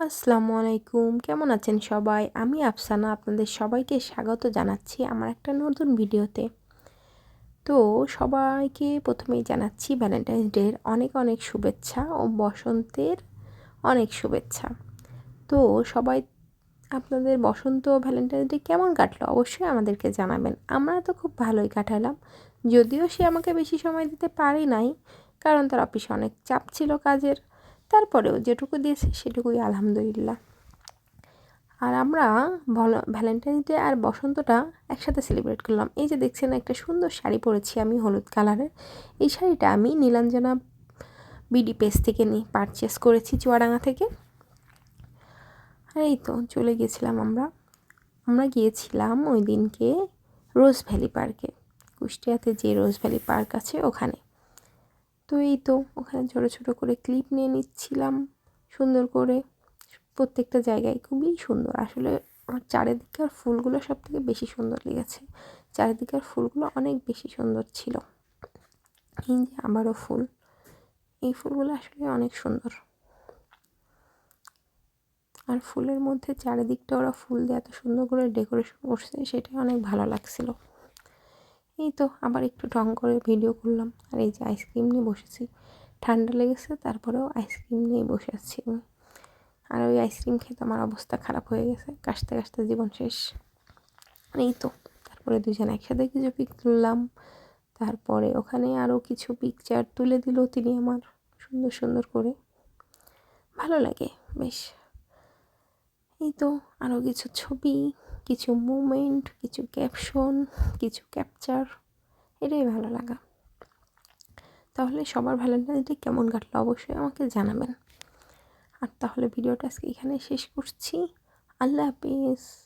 আসসালামু আলাইকুম। কেমন আছেন সবাই? আমি আফসানা, আপনাদের সবাইকে স্বাগত জানাচ্ছি আমার একটা নতুন ভিডিওতে। তো সবাইকে প্রথমেই জানাচ্ছি ভ্যালেন্টাইন্স ডের অনেক অনেক শুভেচ্ছা ও বসন্তের অনেক শুভেচ্ছা। তো সবাই, আপনাদের বসন্ত ভ্যালেন্টাইন্স ডে কেমন কাটলো অবশ্যই আমাদেরকে জানাবেন। আমরা তো খুব ভালোই কাটালাম। যদিও সে আমাকে বেশি সময় দিতে পারি নাই, কারণ তার অফিসে অনেক চাপ ছিল কাজের। তারপরেও যেটুকু দিয়েছে সেটুকুই আলহামদুলিল্লাহ। আর আমরা ভ্যালেন্টাইন্স ডে আর বসন্তটা একসাথে সেলিব্রেট করলাম। এই যে দেখছেন একটা সুন্দর শাড়ি পরেছি আমি হলুদ কালারের এই শাড়িটা আমি নীলাঞ্জনা বিডি পেজ থেকে নিয়ে পারচেস করেছি চুয়াডাঙ্গা থেকে। আর এই তো চলে গিয়েছিলাম আমরা। আমরা গিয়েছিলাম ওই দিনকে রোজ ভ্যালি পার্কে। কুষ্টিয়াতে যে রোজ ভ্যালি পার্ক আছে ওখানে। তো এই তো ওখানে ছোটো ছোটো করে ক্লিপ নিয়ে নিচ্ছিলাম। সুন্দর করে প্রত্যেকটা জায়গায় খুবই সুন্দর। আসলে আমার চারিদিকের ফুলগুলো সব থেকে বেশি সুন্দর লেগেছে। চারিদিকের ফুলগুলো অনেক বেশি সুন্দর ছিল। এই যে আবারও ফুল। এই ফুলগুলো আসলে অনেক সুন্দর। আর ফুলের মধ্যে চারিদিকটা ওরা ফুল দিয়ে এত সুন্দর করে ডেকোরেশন করছে, সেটাই অনেক ভালো লাগছিল। এই তো আবার একটু ঢং করে ভিডিও করলাম। আর এই যে আইসক্রিম নিয়ে বসেছি। ঠান্ডা লেগেছে, তারপরেও আইসক্রিম নিয়ে বসে আছি আমি। আর ওই আইসক্রিম খেতে আমার অবস্থা খারাপ হয়ে গেছে। কাশতে কাশতে জীবন শেষ। এই তো, তারপরে দুজন একসাথে কিছু পিক তুললাম। তারপরে ওখানে আরও কিছু পিকচার তুলে দিল তিনি আমার, সুন্দর সুন্দর করে। ভালো লাগে, বেশ। এই তো আরও কিছু ছবি, কিছু মুমেন্ট কিছু ক্যাপশন কিছু ক্যাপচার এটাই ভালো লাগা। তাহলে সবার ভ্যালেন্টাইন্স ডে কেমন কাটলো অবশ্যই আমাকে জানাবেন। আর তাহলে ভিডিওটা আজকে এখানে শেষ করছি। আল্লাহ হাফিজ।